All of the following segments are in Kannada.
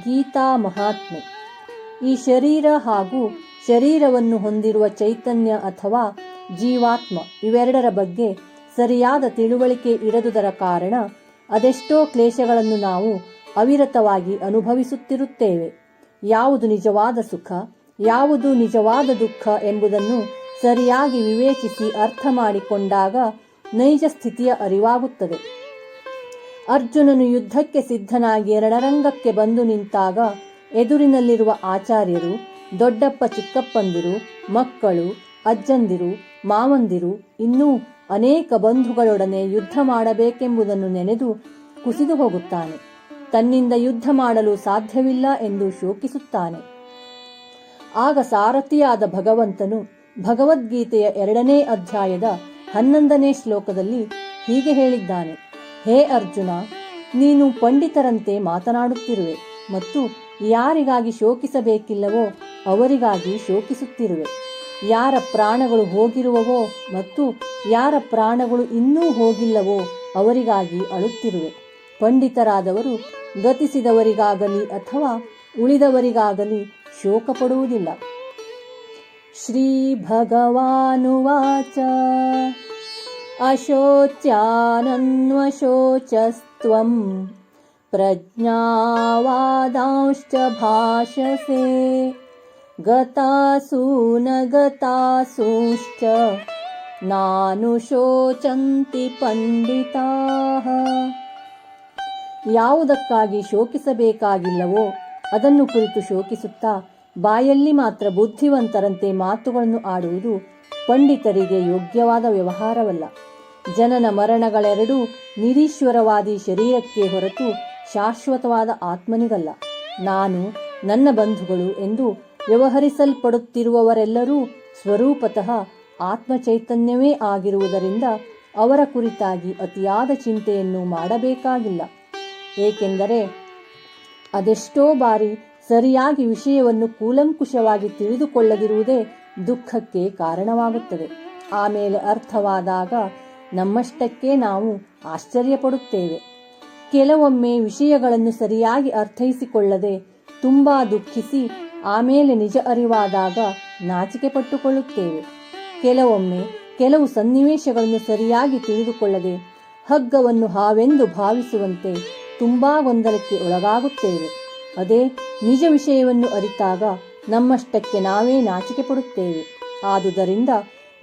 ಗೀತಾ ಮಹಾತ್ಮೆ. ಈ ಶರೀರ ಹಾಗೂ ಶರೀರವನ್ನು ಹೊಂದಿರುವ ಚೈತನ್ಯ ಅಥವಾ ಜೀವಾತ್ಮ ಇವೆರಡರ ಬಗ್ಗೆ ಸರಿಯಾದ ತಿಳುವಳಿಕೆ ಇರದುದರ ಕಾರಣ ಅದೆಷ್ಟೋ ಕ್ಲೇಶಗಳನ್ನು ನಾವು ಅವಿರತವಾಗಿ ಅನುಭವಿಸುತ್ತಿರುತ್ತೇವೆ. ಯಾವುದು ನಿಜವಾದ ಸುಖ, ಯಾವುದು ನಿಜವಾದ ದುಃಖ ಎಂಬುದನ್ನು ಸರಿಯಾಗಿ ವಿವೇಚಿಸಿ ಅರ್ಥ ಮಾಡಿಕೊಂಡಾಗ ನೈಜ ಸ್ಥಿತಿಯ ಅರಿವಾಗುತ್ತದೆ. ಅರ್ಜುನನು ಯುದ್ಧಕ್ಕೆ ಸಿದ್ಧನಾಗಿ ರಣರಂಗಕ್ಕೆ ಬಂದು ನಿಂತಾಗ ಎದುರಿನಲ್ಲಿರುವ ಆಚಾರ್ಯರು, ದೊಡ್ಡಪ್ಪ ಚಿಕ್ಕಪ್ಪಂದಿರು, ಮಕ್ಕಳು, ಅಜ್ಜಂದಿರು, ಮಾವಂದಿರು, ಇನ್ನೂ ಅನೇಕ ಬಂಧುಗಳೊಡನೆ ಯುದ್ಧ ಮಾಡಬೇಕೆಂಬುದನ್ನು ನೆನೆದು ಕುಸಿದು ಹೋಗುತ್ತಾನೆ. ತನ್ನಿಂದ ಯುದ್ಧ ಮಾಡಲು ಸಾಧ್ಯವಿಲ್ಲ ಎಂದು ಶೋಕಿಸುತ್ತಾನೆ. ಆಗ ಸಾರಥಿಯಾದ ಭಗವಂತನು ಭಗವದ್ಗೀತೆಯ ಎರಡನೇ ಅಧ್ಯಾಯದ ಹನ್ನೊಂದನೇ ಶ್ಲೋಕದಲ್ಲಿ ಹೀಗೆ ಹೇಳಿದ್ದಾನೆ. ಹೇ ಅರ್ಜುನ, ನೀನು ಪಂಡಿತರಂತೆ ಮಾತನಾಡುತ್ತಿರುವೆ ಮತ್ತು ಯಾರಿಗಾಗಿ ಶೋಕಿಸಬೇಕಿಲ್ಲವೋ ಅವರಿಗಾಗಿ ಶೋಕಿಸುತ್ತಿರುವೆ. ಯಾರ ಪ್ರಾಣಗಳು ಹೋಗಿರುವವೋ ಮತ್ತು ಯಾರ ಪ್ರಾಣಗಳು ಇನ್ನೂ ಹೋಗಿಲ್ಲವೋ ಅವರಿಗಾಗಿ ಅಳುತ್ತಿರುವೆ. ಪಂಡಿತರಾದವರು ಗತಿಸಿದವರಿಗಾಗಲಿ ಅಥವಾ ಉಳಿದವರಿಗಾಗಲಿ ಶೋಕ ಪಡುವುದಿಲ್ಲ ಶ್ರೀ ಭಗವಾನುವಾಚ. ಅಶೋಚ್ಯಾನನ್ವಶೋಚಸ್ತ್ವಂ ಪ್ರಜ್ಞಾವಾದಾಂಶ್ಚ ಭಾಷಸೆ गतासूनगतासूश्च ನಾನುಶೋಚಂತಿ ಗತಾಸೂಶ್ಚ ನಾನು ಶೋಚಂತಿ ಪಂಡಿತಾಃ ಯಾವುದಕ್ಕಾಗಿ ಶೋಕಿಸಬೇಕಾಗಿಲ್ಲವೋ ಅದನ್ನು ಕುರಿತು ಶೋಕಿಸುತ್ತಾ ಬಾಯಲ್ಲಿ ಮಾತ್ರ ಬುದ್ಧಿವಂತರಂತೆ ಮಾತುಗಳನ್ನು ಆಡುವುದು ಪಂಡಿತರಿಗೆ ಯೋಗ್ಯವಾದ ವ್ಯವಹಾರವಲ್ಲ. ಜನನ ಮರಣಗಳೆರಡೂ ನಿರೀಶ್ವರವಾದಿ ಶರೀರಕ್ಕೆ ಹೊರತು ಶಾಶ್ವತವಾದ ಆತ್ಮನಿಗಲ್ಲ. ನಾನು, ನನ್ನ ಬಂಧುಗಳು ಎಂದು ವ್ಯವಹರಿಸಲ್ಪಡುತ್ತಿರುವವರೆಲ್ಲರೂ ಸ್ವರೂಪತಃ ಆತ್ಮಚೈತನ್ಯವೇ ಆಗಿರುವುದರಿಂದ ಅವರ ಕುರಿತಾಗಿ ಅತಿಯಾದ ಚಿಂತೆಯನ್ನು ಮಾಡಬೇಕಾಗಿಲ್ಲ. ಏಕೆಂದರೆ ಅದೆಷ್ಟೋ ಬಾರಿ ಸರಿಯಾಗಿ ವಿಷಯವನ್ನು ಕೂಲಂಕುಷವಾಗಿ ತಿಳಿದುಕೊಳ್ಳದಿರುವುದೇ ದುಃಖಕ್ಕೆ ಕಾರಣವಾಗುತ್ತದೆ. ಆಮೇಲೆ ಅರ್ಥವಾದಾಗ ನಮ್ಮಷ್ಟಕ್ಕೆ ನಾವು ಆಶ್ಚರ್ಯಪಡುತ್ತೇವೆ. ಕೆಲವೊಮ್ಮೆ ವಿಷಯಗಳನ್ನು ಸರಿಯಾಗಿ ಅರ್ಥೈಸಿಕೊಳ್ಳದೆ ತುಂಬಾ ದುಃಖಿಸಿ ಆಮೇಲೆ ನಿಜ ಅರಿವಾದಾಗ ನಾಚಿಕೆ ಪಟ್ಟುಕೊಳ್ಳುತ್ತೇವೆ ಕೆಲವೊಮ್ಮೆ ಕೆಲವು ಸನ್ನಿವೇಶಗಳನ್ನು ಸರಿಯಾಗಿ ತಿಳಿದುಕೊಳ್ಳದೆ ಹಗ್ಗವನ್ನು ಹಾವೆಂದು ಭಾವಿಸುವಂತೆ ತುಂಬಾ ಗೊಂದಲಕ್ಕೆ ಒಳಗಾಗುತ್ತೇವೆ. ಅದೇ ನಿಜ ವಿಷಯವನ್ನು ಅರಿತಾಗ ನಮ್ಮಷ್ಟಕ್ಕೆ ನಾವೇ ನಾಚಿಕೆ ಪಡುತ್ತೇವೆ ಆದುದರಿಂದ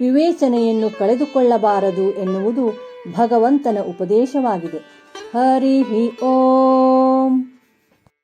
ವಿವೇಚನೆಯನ್ನು ಕಳೆದುಕೊಳ್ಳಬಾರದು ಎನ್ನುವುದು ಭಗವಂತನ ಉಪದೇಶವಾಗಿದೆ. ಹರಿ ಓಂ.